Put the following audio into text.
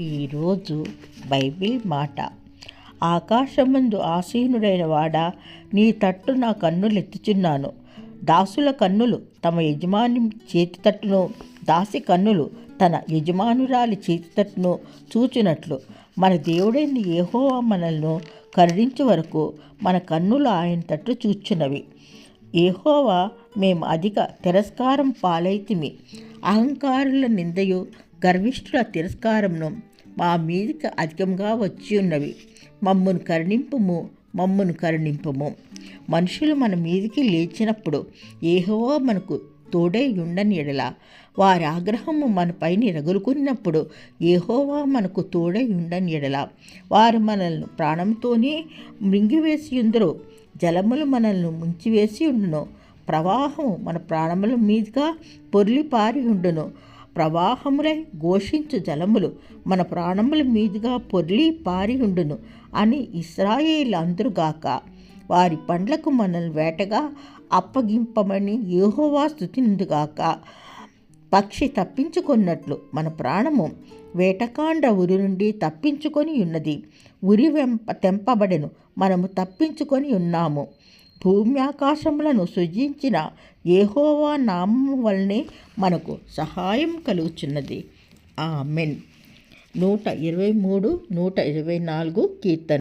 ఈరోజు బైబిల్ మాట. ఆకాశమందు ఆసీనుడైన వాడా నీ తట్టు నా కన్నులు ఎత్తుచున్నాను దాసుల కన్నులు తమ యజమాని చేతి తట్టును దాసి కన్నులు తన యజమానురాలి చేతి తట్టును చూచినట్లు. మన దేవుడైన ఏహోవా మనల్ని కరుణించే వరకు మన కన్నులు ఆయన తట్టు చూచున్నవి ఏహోవా మేము అధిక తిరస్కారం పాలైతిమి. అహంకారుల నిందయు గర్విష్ఠుల తిరస్కారమును మా మీదకి అధికంగా వచ్చి ఉన్నవి. మమ్మను కరుణింపము మమ్మను కరుణింపము. మనుషులు మన మీదికి లేచినప్పుడు ఏహోవా మనకు తోడై ఉండని ఎడల. వారి ఆగ్రహము మనపైన రగులుకున్నప్పుడు ఏహోవా మనకు తోడై ఉండని ఎడల. వారు మనల్ని ప్రాణంతోనే మృంగివేసి ఉందరు. జలములు మనల్ని ముంచివేసి ఉండును. ప్రవాహం మన ప్రాణముల మీదుగా పొర్లి పారి ఉండును. ప్రవాహములై ఘోషించు జలములు మన ప్రాణముల మీదుగా పొర్లి పారి ఉండును అని ఇస్రాయేల్ అందరుగాక వారి పండ్లకు మనల్ని వేటగా అప్పగింపమని యూహోవా స్థుతిందుగాక పక్షి తప్పించుకున్నట్లు మన ప్రాణము వేటకాండ ఉరి నుండి తప్పించుకొని ఉన్నది. ఉరి వెంప తెంపబడెను. మనము తప్పించుకొని ఉన్నాము. భూమి ఆకాశములను సృజించిన ఏహోవా నామము వలనే మనకు సహాయం కలుగుచున్నది. ఆమెన్. నూట ఇరవై మూడు నూట ఇరవై నాలుగు కీర్తన.